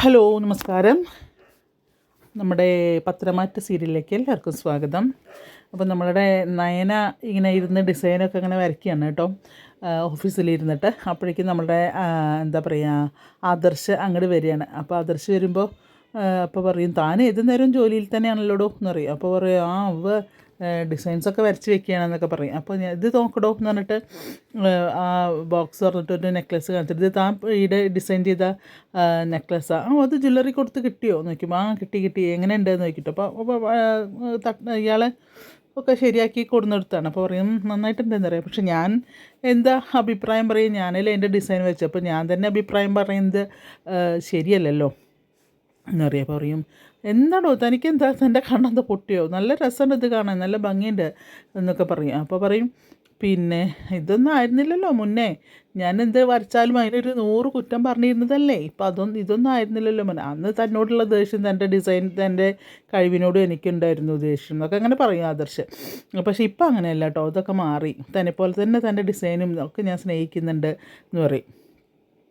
Hello നമസ്കാരം. നമ്മുടെ പത്രമാറ്റ സീരിയലിലേക്ക് എല്ലാവർക്കും സ്വാഗതം. അപ്പോൾ നമ്മളുടെ നയന ഇങ്ങനെ ഇരുന്ന് ഡിസൈനൊക്കെ ഇങ്ങനെ വരയ്ക്കുകയാണ് കേട്ടോ. ഓഫീസിലിരുന്നിട്ട് അപ്പോഴേക്കും നമ്മളുടെ എന്താ പറയുക ആദർശ് അങ്ങോട്ട് വരികയാണ്. അപ്പോൾ ആദർശ് വരുമ്പോൾ അപ്പോൾ പറയും താൻ ഏത് നേരം ജോലിയിൽ തന്നെയാണല്ലോടോ? എന്ന് പറയും. അപ്പോൾ പറയും ആ അവ ഡിസൈൻസൊക്കെ വരച്ച് വെക്കുകയാണെന്നൊക്കെ പറയും. അപ്പോൾ ഞാൻ ഇത് നോക്കടോ എന്ന് പറഞ്ഞിട്ട് ആ ബോക്സ് പറഞ്ഞിട്ട് ഒരു നെക്ലസ് കാണിച്ചിട്ട് ഇത് താൻ ഈടെ ഡിസൈൻ ചെയ്ത നെക്ലസ്സാണ് ആ അത് ജ്വല്ലറി കൊടുത്ത് കിട്ടിയോ? എന്ന് നോക്കുമ്പോൾ ആ കിട്ടി കിട്ടി എങ്ങനെയുണ്ട് എന്ന് നോക്കിയിട്ട് അപ്പോൾ ഇയാളെ ഒക്കെ ശരിയാക്കി കൊടുന്നെടുത്താണ് അപ്പോൾ പറയും "ഉം, നന്നായിട്ടുണ്ടെന്ന് അറിയാം. പക്ഷെ ഞാൻ എന്താ അഭിപ്രായം പറയും? ഞാനല്ലേ എന്റെ ഡിസൈൻ വെച്ചപ്പോൾ ഞാൻ തന്നെ അഭിപ്രായം പറയുന്നത് ശരിയല്ലല്ലോ. എന്നറിയാം പറയുക പറയും. എന്താണോ തനിക്ക് എന്താ എന്റെ കണ്ണെന്താ പൊട്ടിയോ? നല്ല രസമുണ്ട് ഇത് കാണാൻ നല്ല ഭംഗിയുണ്ട് എന്നൊക്കെ പറയും. അപ്പോൾ പറയും പിന്നെ ഇതൊന്നും ആയിരുന്നില്ലല്ലോ മുന്നേ. ഞാൻ എന്ത് വരച്ചാലും അതിനൊരു നൂറ് കുറ്റം പറഞ്ഞിരുന്നതല്ലേ? ഇപ്പം അതൊന്നും ഇതൊന്നും ആയിരുന്നില്ലല്ലോ മുന്നേ. അന്ന് തന്നോടുള്ള ദേഷ്യം തന്റെ ഡിസൈൻ തന്റെ കഴിവിനോടും എനിക്കുണ്ടായിരുന്നു ദേഷ്യം എന്നൊക്കെ അങ്ങനെ പറയും ആദർശ്. പക്ഷേ ഇപ്പം അങ്ങനെയല്ല കേട്ടോ. അതൊക്കെ മാറി. തന്നെ പോലെ തന്നെ തന്റെ ഡിസൈനും ഒക്കെ ഞാൻ സ്നേഹിക്കുന്നുണ്ട് എന്ന് പറയും.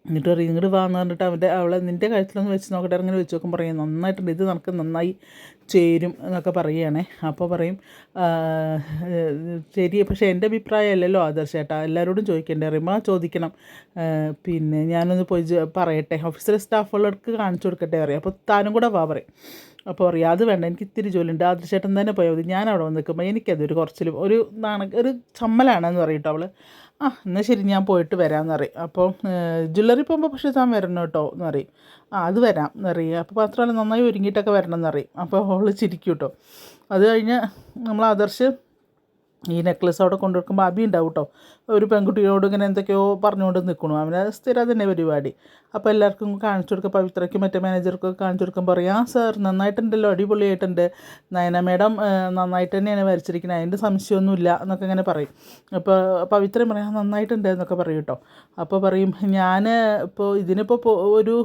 എന്നിട്ട് പറയും ഇങ്ങോട്ട് വാന്ന് പറഞ്ഞിട്ട് അവന്റെ അവളെ നിന്റെ കഴുത്തിലൊന്ന് വെച്ച് നോക്കട്ടെ അങ്ങനെ വെച്ച് നോക്കും പറയും നന്നായിട്ടുണ്ട് ഇത് നമുക്ക് നന്നായി ചേരും എന്നൊക്കെ പറയുകയാണേ. അപ്പോൾ പറയും "ആ, ശരി പക്ഷേ എന്റെ അഭിപ്രായമല്ലല്ലോ ആദർശ് ചേട്ടാ എല്ലാവരോടും ചോദിക്കേണ്ടി? അറിയുമ്പോൾ ചോദിക്കണം. പിന്നെ ഞാനൊന്ന് പോയി പറയട്ടെ ഓഫീസിലെ സ്റ്റാഫുകൾക്ക് കാണിച്ചു കൊടുക്കട്ടെ പറയും. അപ്പോൾ താനും കൂടെ വാ പറയും. അപ്പോൾ പറയും അത് വേണ്ട എനിക്ക് ഇത്തിരി ജോലിയുണ്ട് ആദർശേട്ടൻ തന്നെ പോയാൽ മതി ഞാൻ അവിടെ വന്ന് നിൽക്കുമ്പോൾ എനിക്കതൊരു കുറച്ചിലും ഒരു നാണ ഒരു ചമ്മലാണെന്ന് പറയും കേട്ടോ അവൾ ആ എന്നാൽ ശരി ഞാൻ പോയിട്ട് വരാമെന്ന് പറയും. അപ്പോൾ ജ്വല്ലറി പോകുമ്പോൾ പക്ഷേ താൻ വരണം കേട്ടോ എന്ന് പറയും. ആ അത് വരാം എന്ന് പറയും. അപ്പോൾ മാത്രമല്ല നന്നായി ഒരുങ്ങിയിട്ടൊക്കെ വരണം എന്ന് പറയും. അപ്പോൾ അവൾ ചിരിക്കും കേട്ടോ. അത് കഴിഞ്ഞ് നമ്മൾ ആദർശ് ഈ നെക്ലസ് അവിടെ കൊണ്ടു കൊടുക്കുമ്പോൾ അബി ഉണ്ടാവും കേട്ടോ ഒരു പെൺകുട്ടിയോട് ഇങ്ങനെ എന്തൊക്കെയോ പറഞ്ഞുകൊണ്ട് നിൽക്കണു അവന് സ്ഥിരം തന്നെ പരിപാടി. അപ്പോൾ എല്ലാവർക്കും കാണിച്ചു കൊടുക്കുക പവിത്രയ്ക്കും മറ്റേ മാനേജർക്കൊക്കെ കാണിച്ചു കൊടുക്കുമ്പോൾ പറയാം ആ സാർ നന്നായിട്ടുണ്ടല്ലോ അടിപൊളിയായിട്ടുണ്ട്. നയന മേഡം നന്നായിട്ട് തന്നെയാണ് വരച്ചിരിക്കുന്നത് അതിന്റെ സംശയമൊന്നുമില്ല എന്നൊക്കെ ഇങ്ങനെ പറയും. അപ്പോൾ പവിത്രം പറയാം നന്നായിട്ടുണ്ട് എന്നൊക്കെ പറയും കേട്ടോ. അപ്പോൾ പറയും ഞാൻ ഇപ്പോൾ ഇതിനിപ്പോൾ ഒരു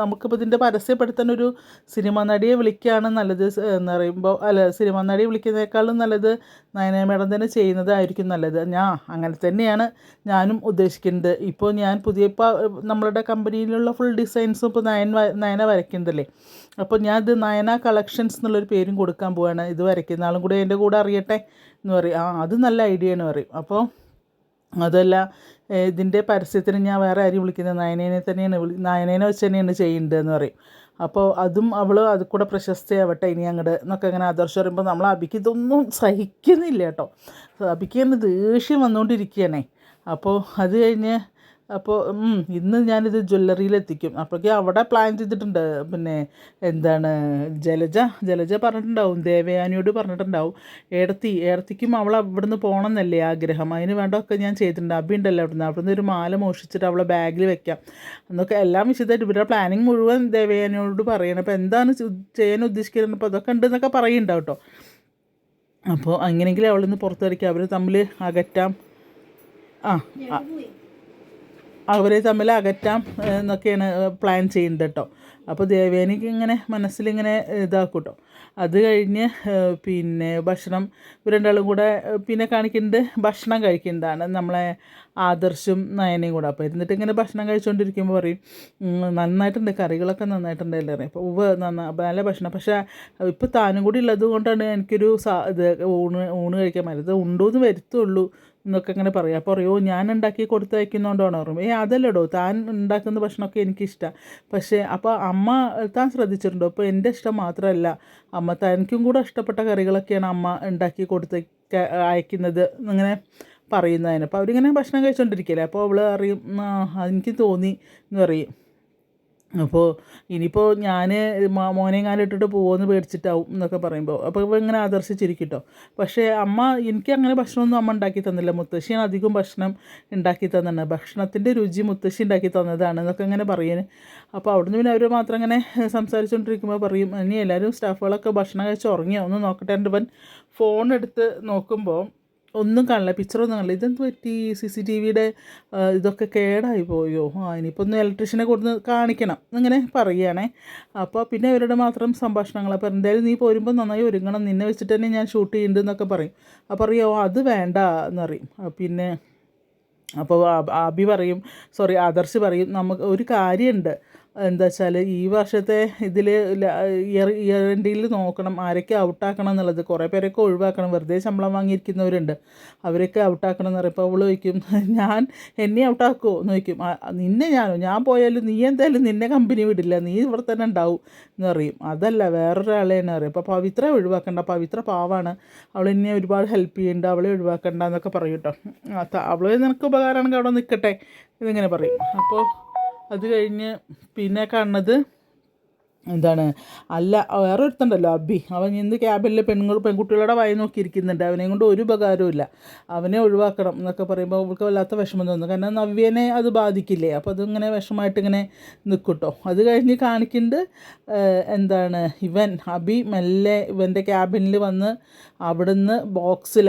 നമുക്കിപ്പോൾ ഇതിന്റെ പരസ്യപ്പെടുത്താൻ ഒരു സിനിമ നടിയെ വിളിക്കുകയാണ് നല്ലത് എന്ന് പറയുമ്പോൾ അല്ല സിനിമ നടിയെ വിളിക്കുന്നതിനേക്കാളും നല്ലത് നയന മേഡം തന്നെ ചെയ്യുന്നതായിരിക്കും നല്ലത്. ഞാൻ അങ്ങനെ തന്നെയാണ് ഞാനും ഉദ്ദേശിക്കുന്നത്. ഇപ്പോൾ ഞാൻ പുതിയ നമ്മളുടെ കമ്പനിയിലുള്ള ഫുൾ ഡിസൈൻസും ഇപ്പോൾ നയൻ നയന വരയ്ക്കുന്നതല്ലേ? അപ്പോൾ ഞാൻ ഇത് നയന കളക്ഷൻസ് എന്നുള്ളൊരു പേരും കൊടുക്കാൻ പോവാണ്. ഇത് വരയ്ക്കുന്ന ആളും കൂടെ എന്റെ കൂടെ അറിയട്ടെ എന്ന് പറയും. ആ അത് നല്ല ഐഡിയ എന്ന് പറയും. അപ്പോൾ അതല്ല ഇതിന്റെ പരസ്യത്തിന് ഞാൻ വേറെ ആരും വിളിക്കുന്നത്? നയനേനെ തന്നെയാണ് വിളി നയനേനെ വെച്ച് തന്നെയാണ് ചെയ്യേണ്ടതെന്ന് പറയും. അപ്പോൾ അതും അവൾ അത് കൂടെ പ്രശസ്തയാവട്ടെ ഇനി അങ്ങോട്ട് എന്നൊക്കെ ഇങ്ങനെ ആദർശം പറയുമ്പോൾ നമ്മൾ അബിക്ക് ഇതൊന്നും സഹിക്കുന്നില്ല കേട്ടോ. അബിക്ക് തന്നെ ദേഷ്യം വന്നുകൊണ്ടിരിക്കുകയാണേ അപ്പോൾ അത് കഴിഞ്ഞ് അപ്പോൾ ഇന്ന് ഞാനിത് ജ്വല്ലറിയിലെത്തിക്കും. അപ്പോഴേക്കും അവിടെ പ്ലാൻ ചെയ്തിട്ടുണ്ട്. പിന്നെ എന്താണ് ജലജ ജലജ പറഞ്ഞിട്ടുണ്ടാവും ദേവയാനിയോട് പറഞ്ഞിട്ടുണ്ടാവും. ഏടത്തി ഏടത്തിക്കും അവൾ അവിടുന്ന് പോകണം എന്നല്ലേ ആഗ്രഹം. അതിന് വേണ്ടതൊക്കെ ഞാൻ ചെയ്തിട്ടുണ്ട്. അബി ഉണ്ടല്ലോ അവിടുന്ന്. അവിടുന്ന് ഒരു മാല മോഷിച്ചിട്ട് അവളെ ബാഗിൽ വെക്കാം. എന്നൊക്കെ എല്ലാം വിശദമായിട്ട് ഇവരുടെ പ്ലാനിങ് മുഴുവൻ ദേവയാനിയോട് പറയണം. അപ്പോൾ എന്താണ് ചെയ്യാൻ ഉദ്ദേശിക്കുന്നത്? അപ്പോൾ അതൊക്കെ ഉണ്ടെന്നൊക്കെ പറയുന്നുണ്ടാവും കേട്ടോ. അപ്പോൾ അങ്ങനെയെങ്കിലും അവളിന്ന് പുറത്തിറക്കി. അവർ തമ്മിൽ അകറ്റാം. ആ, അവരെ തമ്മിൽ അകറ്റാം എന്നൊക്കെയാണ് പ്ലാൻ ചെയ്യുന്നത് കേട്ടോ. അപ്പോൾ ദേവേനിക്ക് ഇങ്ങനെ മനസ്സിലിങ്ങനെ ഇതാക്കും കേട്ടോ അത് കഴിഞ്ഞ് പിന്നെ ഭക്ഷണം ഇവർ രണ്ടാളും കൂടെ പിന്നെ കാണിക്കുന്നത് ഭക്ഷണം കഴിക്കുന്നതാണ് നമ്മളെ ആദർശും നയനയും കൂടെ. അപ്പോൾ ഇരുന്നിട്ട് ഇങ്ങനെ ഭക്ഷണം കഴിച്ചുകൊണ്ടിരിക്കുമ്പോൾ പറയും നന്നായിട്ടുണ്ട് കറികളൊക്കെ നന്നായിട്ടുണ്ട് എല്ലാം പറയും. അപ്പോൾ ഉവ്വ് നന്നാ നല്ല ഭക്ഷണം. പക്ഷേ ഇപ്പോൾ താനും കൂടി ഉള്ളത് കൊണ്ടാണ് എനിക്കൊരു സാ ഇത് ഊണ് ഊണ് കഴിക്കാൻ പറ്റുന്നത് ഉണ്ടോയെന്ന് വരുത്തുള്ളൂ. എന്നൊക്കെ ഇങ്ങനെ പറയും. അപ്പോൾ പറയോ ഞാൻ ഉണ്ടാക്കി കൊടുത്തയക്കുന്നതുകൊണ്ടാണോ പറയും ഏ അതല്ലടോ താൻ ഉണ്ടാക്കുന്ന ഭക്ഷണമൊക്കെ എനിക്കിഷ്ടമാണ് പക്ഷേ അപ്പോൾ അമ്മ താൻ ശ്രദ്ധിച്ചിട്ടുണ്ടോ? അപ്പോൾ എന്റെ ഇഷ്ടം മാത്രമല്ല അമ്മ തനിക്കും കൂടെ ഇഷ്ടപ്പെട്ട കറികളൊക്കെയാണ് അമ്മ ഉണ്ടാക്കി കൊടുത്ത അയക്കുന്നത്. അങ്ങനെ പറയുന്നതിന്. അപ്പോൾ അവരിങ്ങനെ ഭക്ഷണം കഴിച്ചുകൊണ്ടിരിക്കില്ലേ അപ്പോൾ അവൾ അറിയും എനിക്ക് തോന്നി എന്ന് പറയും. അപ്പോൾ ഇനിയിപ്പോൾ ഞാൻ മോനെങ്ങാനും ഇട്ടിട്ട് പോകുമെന്ന് പേടിച്ചിട്ടാവും എന്നൊക്കെ പറയുമ്പോൾ അപ്പോൾ ഇവ ഇങ്ങനെ ആദർശിച്ചിരിക്കും കേട്ടോ പക്ഷേ അമ്മ എനിക്ക് അങ്ങനെ ഭക്ഷണമൊന്നും അമ്മ ഉണ്ടാക്കി തന്നില്ല. മുത്തശ്ശിയാണ് അധികം ഭക്ഷണം ഉണ്ടാക്കി തന്നെ ഭക്ഷണത്തിന്റെ രുചി മുത്തശ്ശി ഉണ്ടാക്കി തന്നതാണ് എന്നൊക്കെ ഇങ്ങനെ പറയുന്നത് അപ്പോൾ അവിടുന്ന് പിന്നെ അവർ മാത്രം ഇങ്ങനെ സംസാരിച്ചുകൊണ്ടിരിക്കുമ്പോൾ പറയും ഇനി എല്ലാവരും സ്റ്റാഫുകളൊക്കെ ഭക്ഷണം കഴിച്ച് ഉറങ്ങിയോ? ഒന്ന് നോക്കട്ടെ. എന്റെ ഫോൺ എടുത്ത് നോക്കുമ്പോൾ ഒന്നും കാണില്ല പിക്ചറൊന്നും കാണില്ല ഇതെന്ത് പറ്റി സി സി ടി വിയുടെ ഇതൊക്കെ കേടായി പോയോ ആ ഇനിയിപ്പോൾ ഒന്ന് ഇലക്ട്രീഷ്യനെ കൊടുത്ത് കാണിക്കണം എന്നിങ്ങനെ പറയുകയാണേ അപ്പോൾ പിന്നെ അവരുടെ മാത്രം സംഭാഷണങ്ങൾ അപ്പോൾ എന്തായാലും നീ പോരുമ്പോൾ നന്നായി ഒരുങ്ങണം നിന്നെ വെച്ചിട്ട് തന്നെ ഞാൻ ഷൂട്ട് ചെയ്യുന്നുണ്ടെന്നൊക്കെ പറയും അപ്പോൾ അറിയോ അത് വേണ്ട എന്നറിയും പിന്നെ അപ്പോൾ അബി പറയും സോറി ആദർശ് പറയും നമുക്ക് ഒരു കാര്യമുണ്ട് എന്താ വെച്ചാൽ ഈ വർഷത്തെ ഇതിൽ ഇയർ ഇയർ എൻഡിൽ നോക്കണം ആരൊക്കെ ഔട്ടാക്കണം എന്നുള്ളത്. കുറേ പേരൊക്കെ ഒഴിവാക്കണം. വെറുതെ ശമ്പളം വാങ്ങിയിരിക്കുന്നവരുണ്ട്. അവരൊക്കെ ഔട്ടാക്കണം എന്ന് പറയുമ്പോൾ അവൾ ചോദിക്കും ഞാൻ എന്നെ ഔട്ടാക്കുമോ എന്ന് ചോദിക്കും. നിന്നെ ഞാനോ? ഞാൻ പോയാലും നീ എന്തായാലും നിന്നെ കമ്പനി വിടില്ല. നീ ഇവിടെ തന്നെ ഉണ്ടാവും. എന്ന് പറയും. അതല്ല വേറൊരാളെ തന്നെ പറയും അപ്പോൾ പവിത്ര ഒഴിവാക്കണ്ട. പവിത്ര പാവാണ്. അവൾ എന്നെ ഒരുപാട് ഹെൽപ്പ് ചെയ്യുന്നുണ്ട് അവളെ ഒഴിവാക്കണ്ട എന്നൊക്കെ പറയും കേട്ടോ. അവൾ നിനക്ക് ഉപകാരമാണെങ്കിൽ അവിടെ നിൽക്കട്ടെ ഇതിങ്ങനെ പറയും. അപ്പോൾ അത് കഴിഞ്ഞ് പിന്നെ കാണുന്നത് എന്താണ് അല്ല വേറെ ഒരുത്തുണ്ടല്ലോ അബി. അവൻ ഇന്ന് ക്യാബിനിൽ പെണ്ണുങ്ങൾ പെൺകുട്ടികളുടെ വായി നോക്കിയിരിക്കുന്നുണ്ട്. അവനെ കൊണ്ട് ഒരു ഉപകാരവും ഇല്ല. അവനെ ഒഴിവാക്കണം എന്നൊക്കെ പറയുമ്പോൾ അവൾക്ക് വല്ലാത്ത വിഷമം തോന്നുന്നു കാരണം നവ്യനെ അത് ബാധിക്കില്ലേ? അപ്പോൾ അതിങ്ങനെ വിഷമമായിട്ട് ഇങ്ങനെ നിൽക്കൂട്ടോ അത് കഴിഞ്ഞ് കാണിക്കുന്നുണ്ട് എന്താണ് ഇവൻ അബി മെല്ലെ ഇവന്റെ ക്യാബിനിൽ വന്ന് അവിടുന്ന് ബോക്സിൽ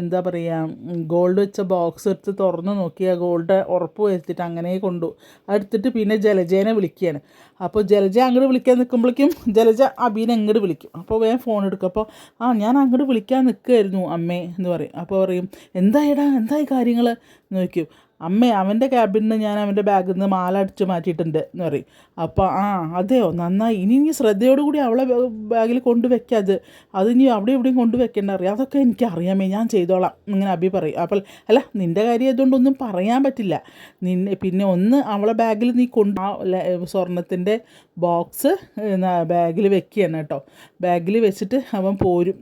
എന്താ പറയുക ഗോൾഡ് വെച്ച ബോക്സ് എടുത്ത് തുറന്ന് നോക്കി. ആ ഗോൾഡ് ഉറപ്പ് വരുത്തിയിട്ട് അങ്ങനെ കൊണ്ടു. അടുത്തിട്ട് പിന്നെ ജലജേനെ വിളിക്കുകയാണ്. അപ്പോൾ ജലജ അങ്ങോട്ട് വിളിക്കാൻ നിൽക്കുമ്പോഴേക്കും ജലജ അബീനെ അങ്ങോട്ട് വിളിക്കും. അപ്പോൾ വേഗം ഫോൺ എടുക്കും. അപ്പോൾ ആ ഞാൻ അങ്ങോട്ട് വിളിക്കാൻ നിൽക്കുമായിരുന്നു അമ്മേ എന്ന് പറയും. അപ്പോൾ പറയും എന്തായിടാ എന്തായി കാര്യങ്ങൾ എന്ന് ചോദിക്കും. അമ്മേ അവന്റെ ക്യാബിനിൽ ഞാൻ അവന്റെ ബാഗിൽ നിന്ന് മാല അടിച്ച് മാറ്റിയിട്ടുണ്ട് എന്ന് പറയും. അപ്പോൾ ആ അതെയോ? നന്നായി. ഇനി ഇനി ശ്രദ്ധയോടുകൂടി അവളെ ബാഗിൽ കൊണ്ടുവയ്ക്കാത് അത്. ഇനി അവിടെ എവിടെയും കൊണ്ടുവയ്ക്കേണ്ട അറിയാം. അതൊക്കെ എനിക്ക് അറിയാമേ ഞാൻ ചെയ്തോളാം ഇങ്ങനെ അബി പറയും. അപ്പോൾ അല്ല നിന്റെ കാര്യം ഇതുകൊണ്ടൊന്നും പറയാൻ പറ്റില്ല. നിന്നെ പിന്നെ ഒന്ന് അവളെ ബാഗിൽ നീ കൊണ്ട് സ്വർണത്തിന്റെ ബോക്സ് ബാഗിൽ വെക്കുകയാണ് കേട്ടോ. ബാഗിൽ വെച്ചിട്ട് അവൻ പോരും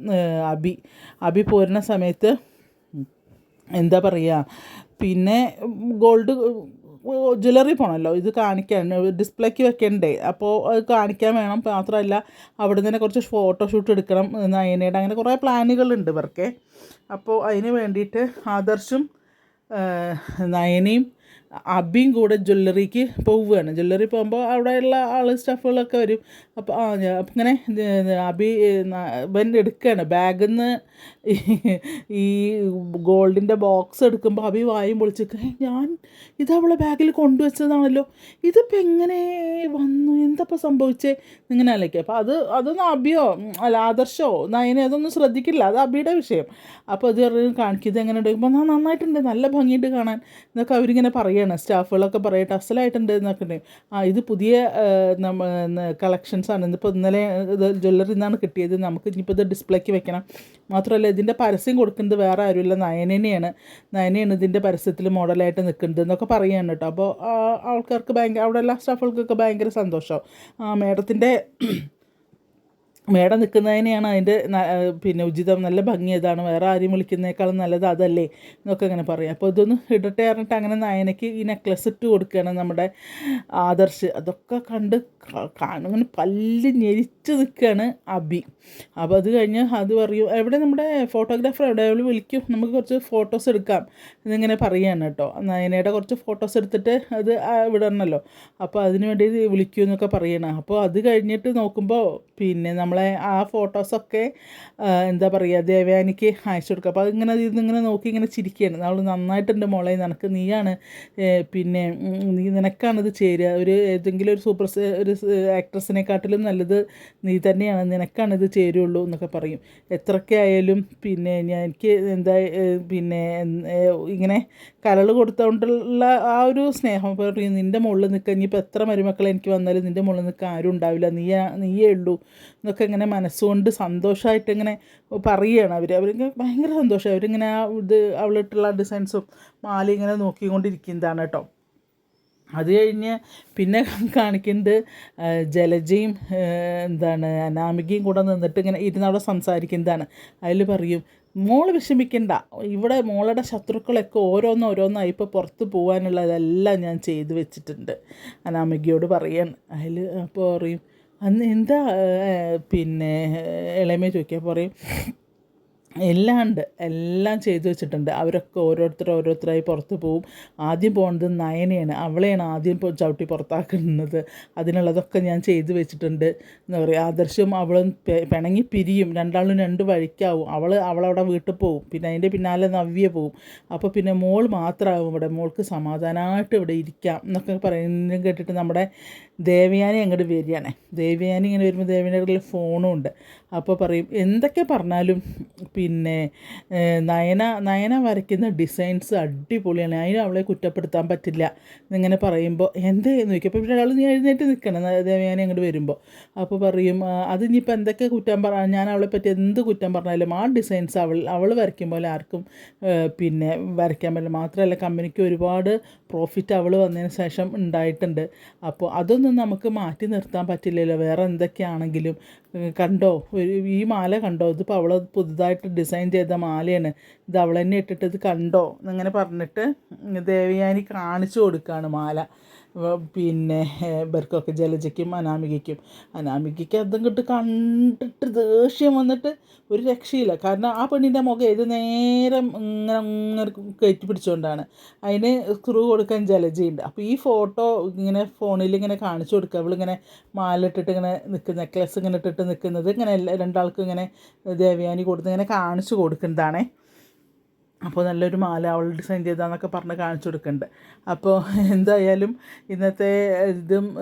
അബി അബി പോരുന്ന സമയത്ത് എന്താ പറയുക പിന്നെ ഗോൾഡ് ജ്വല്ലറി പോകണമല്ലോ ഇത് കാണിക്കാൻ ഡിസ്പ്ലേക്ക് വെക്കണ്ടേ. അപ്പോൾ അത് കാണിക്കാൻ വേണം. മാത്രമല്ല അവിടെ നിന്ന് കുറച്ച് ഫോട്ടോഷൂട്ട് എടുക്കണം നയനയുടെ അങ്ങനെ കുറേ പ്ലാനുകളുണ്ട് ഇവർക്ക്. അപ്പോൾ അതിന് വേണ്ടിയിട്ട് ആദർശും നയനയും അബിയും കൂടെ ജ്വല്ലറിക്ക് പോവുകയാണ്. ജ്വല്ലറി പോകുമ്പോൾ അവിടെയുള്ള ആൾ സ്റ്റഫുകളൊക്കെ വരും. അപ്പോൾ ആ അപ്പം ഇങ്ങനെ അബി ഇവൻ എടുക്കുകയാണ് ബാഗിൽ നിന്ന് ഈ ഗോൾഡിന്റെ ബോക്സ് എടുക്കുമ്പോൾ അബി വായും പൊളിച്ചിട്ട് ഞാൻ ഇത് അവളെ ബാഗിൽ കൊണ്ടുവച്ചതാണല്ലോ. ഇതിപ്പോൾ എങ്ങനെ വന്നു? എന്തപ്പോൾ സംഭവിച്ചേ? ഇങ്ങനെ അല്ലേക്ക് അപ്പോൾ അത് അതൊന്നും അബിയോ അല്ല ആദർശോ നയനെ അതൊന്നും ശ്രദ്ധിക്കില്ല. അത് അബിയുടെ വിഷയം. അപ്പോൾ അത് കാണിക്കും. ഇത് എങ്ങനെ ഉണ്ടാക്കുമ്പോൾ നന്നായിട്ടുണ്ട്. നല്ല ഭംഗിയിട്ട് കാണാൻ. എന്നൊക്കെ അവരിങ്ങനെ പറയുകയാണ് സ്റ്റാഫുകളൊക്കെ പറയട്ടെ അസലായിട്ടുണ്ട് എന്നൊക്കെ ഉണ്ട്. ആ ഇത് പുതിയ കളക്ഷൻ ആണ്. ഇന്നിപ്പോൾ ഇന്നലെ ഇത് ജ്വല്ലറി നിന്നാണ് കിട്ടിയത്. നമുക്ക് ഇനിയിപ്പോൾ ഇത് ഡിസ്പ്ലേക്ക് വെക്കണം. മാത്രമല്ല ഇതിന്റെ പരസ്യം കൊടുക്കുന്നത് വേറെ ആരുമില്ല. നയനേനെയാണ്. നയനയാണ് ഇതിന്റെ പരസ്യത്തിൽ മോഡലായിട്ട് നിൽക്കുന്നത് എന്നൊക്കെ പറയുകയാണ് കേട്ടോ. അപ്പോൾ ആൾക്കാർക്ക് ഭയങ്കര അവിടെ എല്ലാ സ്റ്റാഫുകൾക്കൊക്കെ ഭയങ്കര സന്തോഷം. ആ മേഡത്തിന്റെ മേടം നിൽക്കുന്നതിനെയാണ് അതിന്റെ പിന്നെ ഉചിതം നല്ല ഭംഗി അതാണ്. വേറെ ആരും വിളിക്കുന്നേക്കാളും നല്ലത് അതല്ലേ എന്നൊക്കെ അങ്ങനെ പറയും. അപ്പോൾ ഇതൊന്ന് ഇടട്ടെ പറഞ്ഞിട്ട് അങ്ങനെ നയനയ്ക്ക് ഈ നെക്ലസ് ഇട്ട് കൊടുക്കുകയാണ് നമ്മുടെ ആദർശ്. അതൊക്കെ കണ്ട് കാണുന്ന പല്ല് ഞെരിച്ച് നിൽക്കുകയാണ് അബി. അപ്പോൾ അത് കഴിഞ്ഞ് അത് പറയും എവിടെ നമ്മുടെ ഫോട്ടോഗ്രാഫർ എവിടെ? അവൾ വിളിക്കും. നമുക്ക് കുറച്ച് ഫോട്ടോസ് എടുക്കാം. എന്നിങ്ങനെ പറയുകയാണ് കേട്ടോ. നയനയുടെ കുറച്ച് ഫോട്ടോസ് എടുത്തിട്ട് അത് വിടണമല്ലോ അപ്പോൾ അതിന് വേണ്ടി വിളിക്കൂ എന്നൊക്കെ പറയണം അപ്പോൾ അത് കഴിഞ്ഞിട്ട് നോക്കുമ്പോൾ പിന്നെ നമ്മളെ ആ ഫോട്ടോസൊക്കെ എന്താ പറയുക ദേവയാനിക്ക് അയച്ചു കൊടുക്കുക അപ്പോൾ അതിങ്ങനെ ഇങ്ങനെ നോക്കി ഇങ്ങനെ ചിരിക്കുകയാണ്. നമ്മൾ നന്നായിട്ടുണ്ട് മോളെ നിനക്ക് നീയാണ് പിന്നെ നീ നിനക്കാണിത് ചേരുക. ഒരു ഏതെങ്കിലും ഒരു സൂപ്പർ ഒരു ആക്ട്രസിനെക്കാട്ടിലും നല്ലത് നീ തന്നെയാണ്. നിനക്കാണിത് ചേരുള്ളൂ എന്നൊക്കെ പറയും. എത്രയൊക്കെ ആയാലും പിന്നെ ഞാൻ എനിക്ക് എന്താ പിന്നെ ഇങ്ങനെ കരൾ കൊടുത്തുകൊണ്ടുള്ള ആ ഒരു സ്നേഹം പറയും നിന്റെ മുകളിൽ നിൽക്കുക ഇനിയിപ്പോൾ എത്ര മരുമക്കളെ എനിക്ക് വന്നാലും നിന്റെ മുകളിൽ നിൽക്കാൻ ആരും ഉണ്ടാവില്ല. നീയാ നീയേ ഉള്ളൂ എന്നൊക്കെ ഇങ്ങനെ മനസ്സുകൊണ്ട് സന്തോഷമായിട്ട് ഇങ്ങനെ പറയുകയാണ് അവർ അവരിങ്ങനെ ഭയങ്കര സന്തോഷമായി അവരിങ്ങനെ ആ ഇത് അവളിട്ടുള്ള ഡിസൈൻസും മാല ഇങ്ങനെ നോക്കിക്കൊണ്ടിരിക്കുന്നതാണ് കേട്ടോ. അത് കഴിഞ്ഞ് പിന്നെ കാണിക്കുന്നത് ജലജയും എന്താണ് അനാമികയും കൂടെ നിന്നിട്ട് ഇങ്ങനെ ഇരുന്ന് അവിടെ സംസാരിക്കുന്നതാണ്. അതിൽ പറയും മോൾ വിഷമിക്കണ്ട. ഇവിടെ മോളുടെ ശത്രുക്കളൊക്കെ ഓരോന്ന് ഓരോന്നായി ഇപ്പോൾ പുറത്ത് പോകാനുള്ളതെല്ലാം ഞാൻ ചെയ്തു വെച്ചിട്ടുണ്ട്. അനാമികയോട് പറയാൻ അതിൽ അപ്പോൾ പറയും അന്ന് എന്താ പിന്നെ ഇളയമ്മ ചോദിക്കാൻ പറയും എല്ലാം ഉണ്ട്. എല്ലാം ചെയ്തു വെച്ചിട്ടുണ്ട്. അവരൊക്കെ ഓരോരുത്തർ ഓരോരുത്തരായി പുറത്ത് പോവും. ആദ്യം പോകുന്നത് നയനയാണ്. അവളെയാണ് ആദ്യം ചവിട്ടി പുറത്താക്കുന്നത്. അതിനുള്ളതൊക്കെ ഞാൻ ചെയ്തു വെച്ചിട്ടുണ്ട്. എന്താ പറയുക ആദർശവും അവളും പിണങ്ങി പിരിയും. രണ്ടാളും രണ്ട് വഴിക്കാവും. അവൾ അവളവിടെ വീട്ടിൽ പോവും. പിന്നെ അതിന്റെ പിന്നാലെ നവ്യ പോവും. അപ്പോൾ പിന്നെ മോൾ മാത്രമാവും ഇവിടെ. മോൾക്ക് സമാധാനമായിട്ട് ഇവിടെ ഇരിക്കാം എന്നൊക്കെ പറയുന്നതും കേട്ടിട്ട് നമ്മുടെ ദേവയാനി അങ്ങോട്ട് വരികയാണ്. ദേവയാനി ഇങ്ങനെ വരുമ്പോൾ ദേവയാനിയുടെ ഫോണും ഉണ്ട്. അപ്പോൾ പറയും എന്തൊക്കെ പറഞ്ഞാലും പിന്നെ നയന നയന വരയ്ക്കുന്ന ഡിസൈൻസ് അടിപൊളിയാണ്. അതിന് അവളെ കുറ്റപ്പെടുത്താൻ പറ്റില്ല. എന്നിങ്ങനെ പറയുമ്പോൾ എന്തേ? ചോദിക്കും അപ്പോൾ ഇവിടെ ഒരാൾ നീ എഴുന്നേറ്റ് നിൽക്കണം. ദേവയാനി അങ്ങോട്ട് വരുമ്പോൾ അപ്പോൾ പറയും "ആ, അത് ഇനിയിപ്പോൾ എന്തൊക്കെ കുറ്റം പറ ഞാൻ അവളെ പറ്റി എന്ത് കുറ്റം പറഞ്ഞാലും ആ ഡിസൈൻസ് അവൾ അവൾ വരയ്ക്കും പോലെ ആർക്കും പിന്നെ വരയ്ക്കാൻ പറ്റില്ല. മാത്രമല്ല കമ്പനിക്ക് ഒരുപാട് പ്രോഫിറ്റ് അവൾ വന്നതിന് ശേഷം ഉണ്ടായിട്ടുണ്ട്. അപ്പോൾ അതൊന്നും നമുക്ക് മാറ്റി നിർത്താൻ പറ്റില്ലല്ലോ. വേറെ എന്തൊക്കെയാണെങ്കിലും കണ്ടോ? ഈ മാല കണ്ടോ? ഇതിപ്പോൾ അവൾ പുതുതായിട്ട് ഡിസൈൻ ചെയ്ത മാലയാണ്. ഇത് അവൾ ഇട്ടിട്ട് ഇത് കണ്ടോ? എന്നിങ്ങനെ പറഞ്ഞിട്ട് ദേവയാനി കാണിച്ചു കൊടുക്കുകയാണ് മാല. പിന്നെ ബർക്കൊക്കെ ജലജയ്ക്കും അനാമികയ്ക്കും. അനാമികയ്ക്ക് അതും കിട്ട് കണ്ടിട്ട് ദേഷ്യം വന്നിട്ട് ഒരു രക്ഷയില്ല. കാരണം ആ പെണ്ണിന്റെ മുഖം ഏത് നേരം ഇങ്ങനെ ഇങ്ങനെ കയറ്റി പിടിച്ചുകൊണ്ടാണ് അതിന് സ്ക്രൂ കൊടുക്കാൻ ജലജയുണ്ട്. അപ്പോൾ ഈ ഫോട്ടോ ഇങ്ങനെ ഫോണിൽ ഇങ്ങനെ കാണിച്ചു കൊടുക്കുക. അവളിങ്ങനെ മാലിട്ടിട്ട് ഇങ്ങനെ നിൽക്കുന്ന നെക്ലസ് ഇങ്ങനെ ഇട്ടിട്ട് നിൽക്കുന്നത് ഇങ്ങനെ എല്ലാ രണ്ടാൾക്കും ഇങ്ങനെ ദേവയാനി കൊടുത്ത് ഇങ്ങനെ കാണിച്ചു കൊടുക്കുന്നതാണേ. അപ്പോൾ നല്ലൊരു മാല അവൾ ഡിസൈൻ ചെയ്താന്നൊക്കെ പറഞ്ഞ് കാണിച്ചു കൊടുക്കുന്നുണ്ട് അപ്പോൾ എന്തായാലും ഇന്നത്തെ ഇതും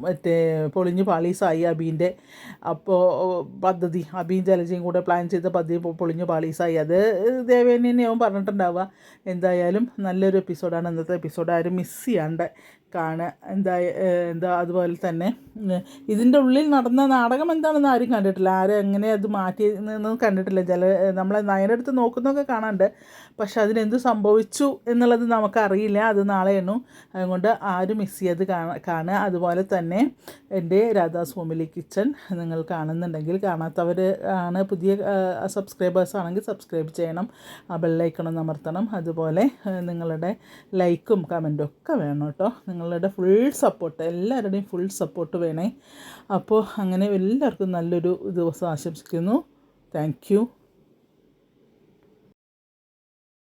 മറ്റേ പൊളിഞ്ഞ് പാളീസായി അബീന്റെ. അപ്പോൾ പദ്ധതി അബീൻ ജലജയും കൂടെ പ്ലാൻ ചെയ്ത പദ്ധതി പൊളിഞ്ഞ് പാളീസായി. അത് ദേവേനെയാവും പറഞ്ഞിട്ടുണ്ടാവുക. എന്തായാലും നല്ലൊരു എപ്പിസോഡാണ് ഇന്നത്തെ എപ്പിസോഡ് ആരും മിസ് ചെയ്യാണ്ട് കാണുക. എന്താ എന്താ അതുപോലെ തന്നെ ഇതിന്റെ ഉള്ളിൽ നടന്ന നാടകം എന്താണെന്ന് ആരും കണ്ടിട്ടില്ല. ആരും എങ്ങനെ അത് മാറ്റി കണ്ടിട്ടില്ല. ചില നമ്മളെ നയനെടുത്ത് നോക്കുന്നതൊക്കെ കാണാണ്ട് പക്ഷെ അതിനെന്ത് സംഭവിച്ചു എന്നുള്ളത് നമുക്കറിയില്ല. അത് നാളെയാണ് അതുകൊണ്ട് ആരും മിസ് ചെയ്ത് കാണാ കാണുക. അതുപോലെ തന്നെ എന്റെ രാധാസ് ഫാമിലി കിച്ചൺ നിങ്ങൾ കാണുന്നുണ്ടെങ്കിൽ കാണാത്തവർ ആണ് പുതിയ സബ്സ്ക്രൈബേഴ്സ് ആണെങ്കിൽ സബ്സ്ക്രൈബ് ചെയ്യണം. ആ ബെല്ലൈക്കണം അമർത്തണം. അതുപോലെ നിങ്ങളുടെ ലൈക്കും കമന്റും ഒക്കെ വേണം കേട്ടോ. നിങ്ങളുടെ ഫുൾ സപ്പോർട്ട് എല്ലാവരുടെയും ഫുൾ സപ്പോർട്ട് വേണേ. അപ്പോൾ അങ്ങനെ എല്ലാവർക്കും നല്ലൊരു ദിവസം ആശംസിക്കുന്നു. താങ്ക്